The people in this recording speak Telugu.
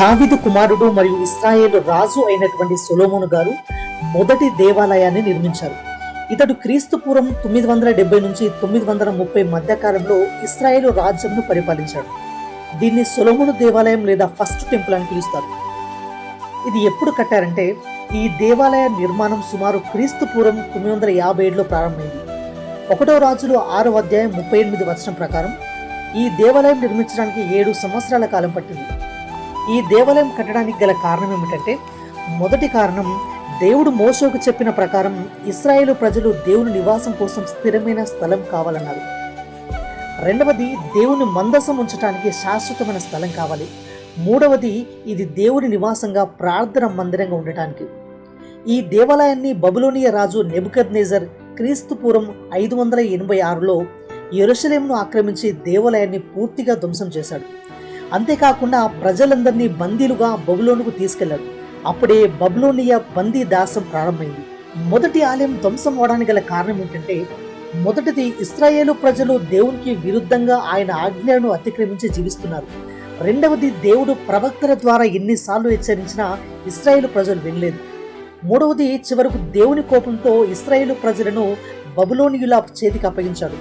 దావిదు కుమారుడు మరియు ఇస్రాయేల్ రాజు అయినటువంటి సొలోమోను గారు మొదటి దేవాలయాన్ని నిర్మించారు. ఇతడు క్రీస్తు పూర్వం తొమ్మిది వందల డెబ్బై నుంచి తొమ్మిది వందల ముప్పై మధ్య కాలంలో ఇస్రాయేల్ రాజ్యంను పరిపాలించాడు. దీన్ని సొలోమును దేవాలయం లేదా ఫస్ట్ టెంపుల్ అని పిలుస్తారు. ఇది ఎప్పుడు కట్టారంటే ఈ దేవాలయ నిర్మాణం సుమారు క్రీస్తు పూర్వం తొమ్మిది వందల యాభై ఏడులో ప్రారంభమైంది. ఒకటో రాజులు ఆరో అధ్యాయం ముప్పై ఎనిమిది వచనం ప్రకారం ఈ దేవాలయం నిర్మించడానికి ఏడు సంవత్సరాల కాలం పట్టింది. ఈ దేవాలయం కట్టడానికి గల కారణం ఏమిటంటే మొదటి కారణం దేవుడు మోసోకు చెప్పిన ప్రకారం ఇస్రాయేల్ ప్రజలు దేవుని నివాసం కోసం స్థిరమైన స్థలం కావాలన్నారు. రెండవది దేవుని మందసం ఉంచడానికి శాశ్వతమైన స్థలం కావాలి. మూడవది ఇది దేవుని నివాసంగా ప్రార్థన మందిరంగా ఉండటానికి. ఈ దేవాలయాన్ని బబులోనియ రాజు నెబుకద్ నేజర్ క్రీస్తు పూర్వం ఐదు వందల ఎనభై ఆరులో ఎరుషలేంను ఆక్రమించి దేవాలయాన్ని పూర్తిగా ధ్వంసం చేశాడు. అంతేకాకుండా ప్రజలందరినీ బందీలుగా బబులోనుకు తీసుకెళ్ళాడు. అప్పుడే బబులోనియా బందీ దాసం ప్రారంభమైంది. మొదటి ఆలయం ధ్వంసం అవడానికి గల కారణం ఏంటంటే మొదటిది ఇస్రాయేలు ప్రజలు దేవునికి విరుద్ధంగా ఆయన ఆజ్ఞలను అతిక్రమించి జీవిస్తున్నారు. రెండవది దేవుడు ప్రవక్తల ద్వారా ఎన్నిసార్లు హెచ్చరించినా ఇస్రాయేలు ప్రజలు వినలేదు. మూడవది చివరకు దేవుని కోపంతో ఇస్రాయేలు ప్రజలను బబులోనియుల చేతికి అప్పగించాడు.